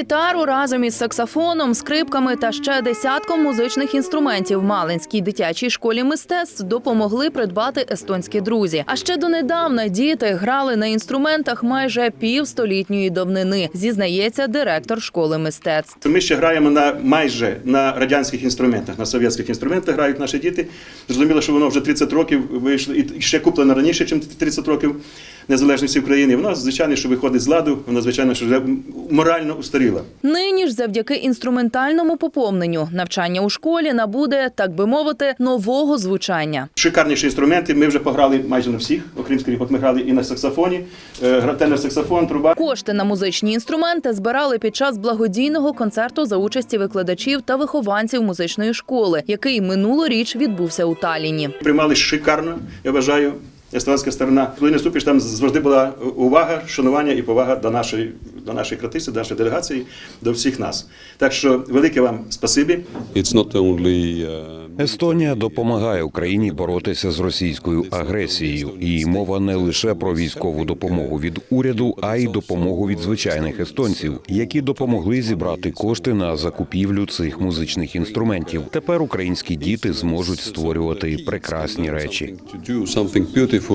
гітару разом із саксофоном, скрипками та ще десятком музичних інструментів Малинській дитячій школі мистецтв допомогли придбати естонські друзі. А ще донедавна діти грали на інструментах майже півстолітньої давнини, зізнається директор школи мистецтв. Ми ще граємо на майже на радянських інструментах, на совєтських інструментах грають наші діти. Зрозуміло, що воно вже 30 років вийшло і ще куплено раніше, ніж 30 років незалежності України. Воно, звичайно, що виходить з ладу, воно, звичайно, що вже морально устаріла. Нині ж завдяки інструментальному поповненню навчання у школі набуде, так би мовити, нового звучання. Шикарніші інструменти. Ми вже пограли майже на всіх, окрім скрипок, ми грали і на саксофоні, е, тенор-саксофон, труба. Кошти на музичні інструменти збирали під час благодійного концерту за участі викладачів та вихованців музичної школи, який минулоріч відбувся у Талліні. Приймали шикарно, я вважаю. Естонська сторона. Коли наступиш, там завжди була увага, шанування і повага до нашої, до нашої кратиці, до нашої делегації, до всіх нас. Так що велике вам спасибі. It's not only uh, Естонія допомагає Україні боротися з російською агресією, і мова не лише про військову допомогу від уряду, а й допомогу від звичайних естонців, які допомогли зібрати кошти на закупівлю цих музичних інструментів. Тепер українські діти зможуть створювати прекрасні речі.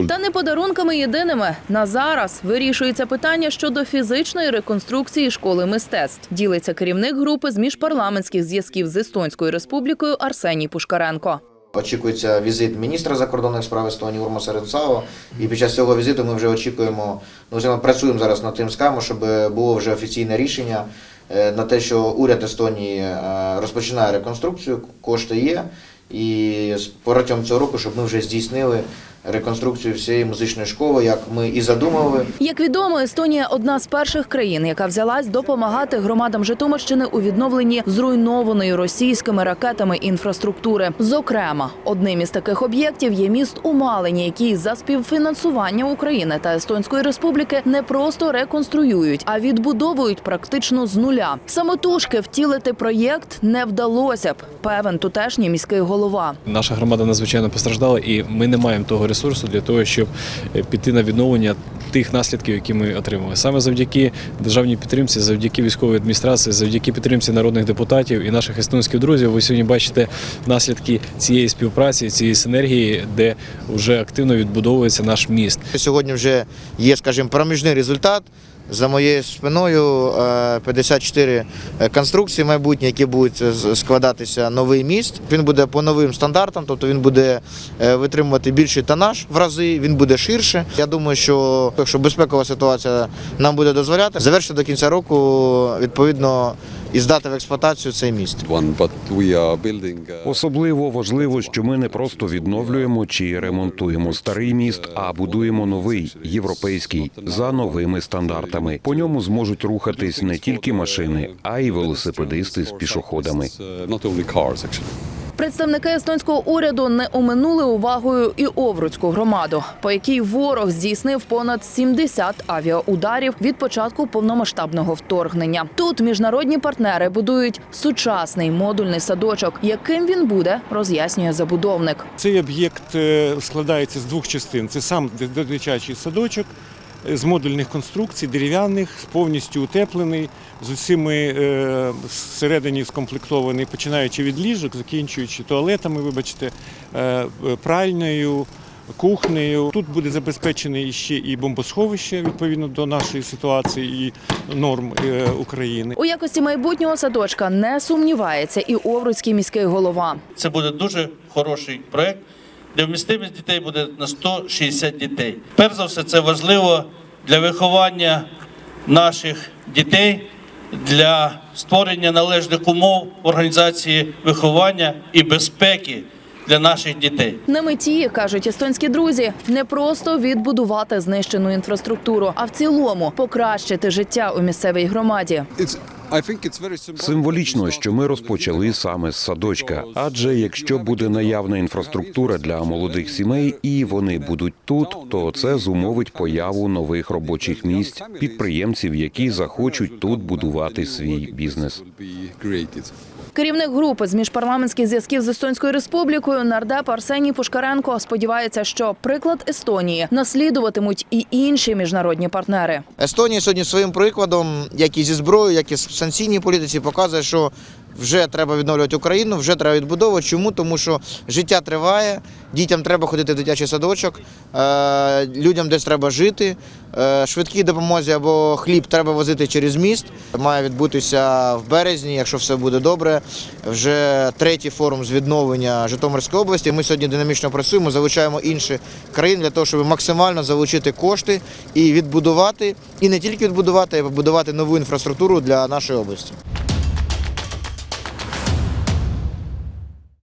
Та не подарунками єдиними на зараз вирішується питання щодо фізичної реконструкції школи мистецтв. Ділиться керівник групи з міжпарламентських зв'язків з Естонською республікою Арсеній Пушкаренко. Очікується візит міністра закордонних справ Естонії Урмаса Ренцао. І під час цього візиту ми вже очікуємо, ну ми працюємо зараз над тим скамом, щоб було вже офіційне рішення е, на те, що уряд Естонії е, розпочинає реконструкцію, кошти є. І протягом цього року, щоб ми вже здійснили реконструкцію всієї музичної школи, як ми і задумували. Як відомо, Естонія одна з перших країн, яка взялась допомагати громадам Житомирщини у відновленні зруйнованої російськими ракетами інфраструктури. Зокрема, одним із таких об'єктів є міст у Малині, який за співфінансування України та Естонської республіки не просто реконструюють, а відбудовують практично з нуля. Самотужки втілити проєкт не вдалося б. Певен тутешній міський голова. Наша громада надзвичайно постраждала, і ми не маємо того ресурсу для того, щоб е, піти на відновлення тих наслідків, які ми отримали. Саме завдяки державній підтримці, завдяки військовій адміністрації, завдяки підтримці народних депутатів і наших естонських друзів. Ви сьогодні бачите наслідки цієї співпраці, цієї синергії, де вже активно відбудовується наш міст. Сьогодні вже є, скажімо, проміжний результат. За моєю спиною е, 54 конструкції майбутні, які будуть складатися новий міст. Він буде по новим стандартам, тобто він буде е, витримувати більший тонаж в рази, він буде ширше. Я думаю, що якщо безпекова ситуація нам буде дозволяти, завершити до кінця року відповідно і здати в експлуатацію цей міст. Uh, Особливо важливо, що ми не просто відновлюємо чи ремонтуємо старий міст, а будуємо новий європейський за новими стандартами. По ньому зможуть рухатись не тільки машини, а й велосипедисти з пішоходами. Представники естонського уряду не оминули увагою і Овруцьку громаду, по якій ворог здійснив понад 70 авіаударів від початку повномасштабного вторгнення. Тут міжнародні партнери будують сучасний модульний садочок. Яким він буде, роз'яснює забудовник. Цей об'єкт е, складається з двох частин. Це сам ди- дитячий садочок з модульних конструкцій, дерев'яних, повністю утеплений, з усіми е, всередині скомплектований, починаючи від ліжок, закінчуючи туалетами, вибачте, е, е, пральною. Кухнею тут буде забезпечене ще і бомбосховище відповідно до нашої ситуації і норм України. У якості майбутнього садочка не сумнівається і Овруцький міський голова. Це буде дуже хороший проект, де вмістимість дітей буде на 160 дітей. Перш за все, це важливо для виховання наших дітей, для створення належних умов організації виховання і безпеки для наших дітей. На меті кажуть естонські друзі, не просто відбудувати знищену інфраструктуру, а в цілому покращити життя у місцевій громаді. Символічно, що ми розпочали саме з садочка. Адже якщо буде наявна інфраструктура для молодих сімей і вони будуть тут, то це зумовить появу нових робочих місць, підприємців, які захочуть тут будувати свій бізнес. Керівник групи з міжпарламентських зв'язків з Естонською республікою нардеп Арсеній Пушкаренко сподівається, що приклад Естонії наслідуватимуть і інші міжнародні партнери. Естонія сьогодні своїм прикладом, як і зі зброєю, як і в санкційній політиці, показує, що вже треба відновлювати Україну, вже треба відбудовувати. Чому? Тому що життя триває, дітям треба ходити в дитячий садочок, е, людям десь треба жити. е, Швидкій допомозі або хліб треба возити через міст. Має відбутися в березні, якщо все буде добре. Вже третій форум з відновлення Житомирської області. Ми сьогодні динамічно працюємо, залучаємо інші країни для того, щоб максимально залучити кошти і відбудувати, і не тільки відбудувати, а й побудувати нову інфраструктуру для нашої області.